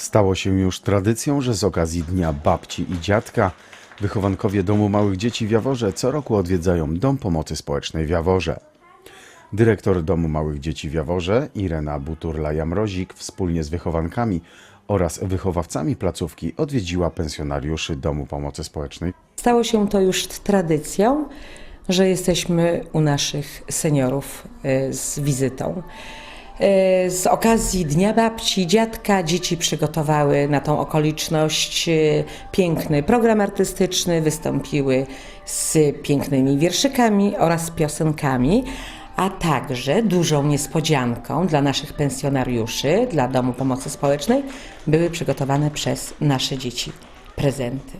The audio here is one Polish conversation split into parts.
Stało się już tradycją, że z okazji Dnia Babci i Dziadka wychowankowie Domu Małych Dzieci w Jaworze co roku odwiedzają Dom Pomocy Społecznej w Jaworze. Dyrektor Domu Małych Dzieci w Jaworze Irena Buturla-Jamrozik wspólnie z wychowankami oraz wychowawcami placówki odwiedziła pensjonariuszy Domu Pomocy Społecznej. Stało się to już tradycją, że jesteśmy u naszych seniorów e, z wizytą. E, Z okazji Dnia Babci, Dziadka, dzieci przygotowały na tą okoliczność e, piękny program artystyczny, wystąpiły z pięknymi wierszykami oraz piosenkami, a także dużą niespodzianką dla naszych pensjonariuszy, dla Domu Pomocy Społecznej były przygotowane przez nasze dzieci prezenty.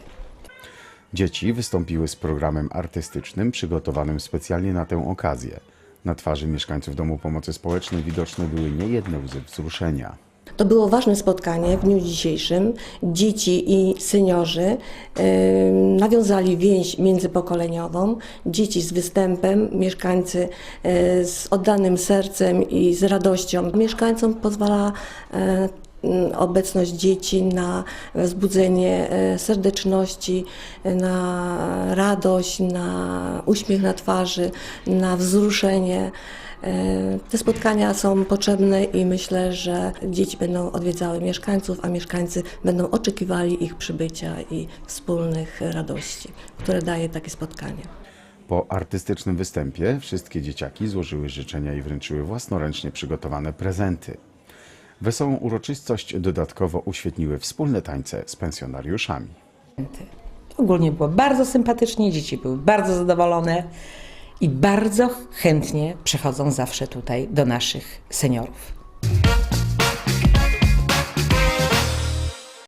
Dzieci wystąpiły z programem artystycznym przygotowanym specjalnie na tę okazję. Na twarzy mieszkańców Domu Pomocy Społecznej widoczne były niejedne łzy wzruszenia. To było ważne spotkanie w dniu dzisiejszym. Dzieci i seniorzy nawiązali więź międzypokoleniową. Dzieci z występem, mieszkańcy e, z oddanym sercem i z radością. Mieszkańcom pozwala e, obecność dzieci na wzbudzenie e, serdeczności, na radość, na uśmiech na twarzy, na wzruszenie. E, Te spotkania są potrzebne i myślę, że dzieci będą odwiedzały mieszkańców, a mieszkańcy będą oczekiwali ich przybycia i wspólnych radości, które daje takie spotkanie. Po artystycznym występie wszystkie dzieciaki złożyły życzenia i wręczyły własnoręcznie przygotowane prezenty. Wesołą uroczystość dodatkowo uświetniły wspólne tańce z pensjonariuszami. Ogólnie było bardzo sympatycznie, dzieci były bardzo zadowolone i bardzo chętnie przychodzą zawsze tutaj do naszych seniorów.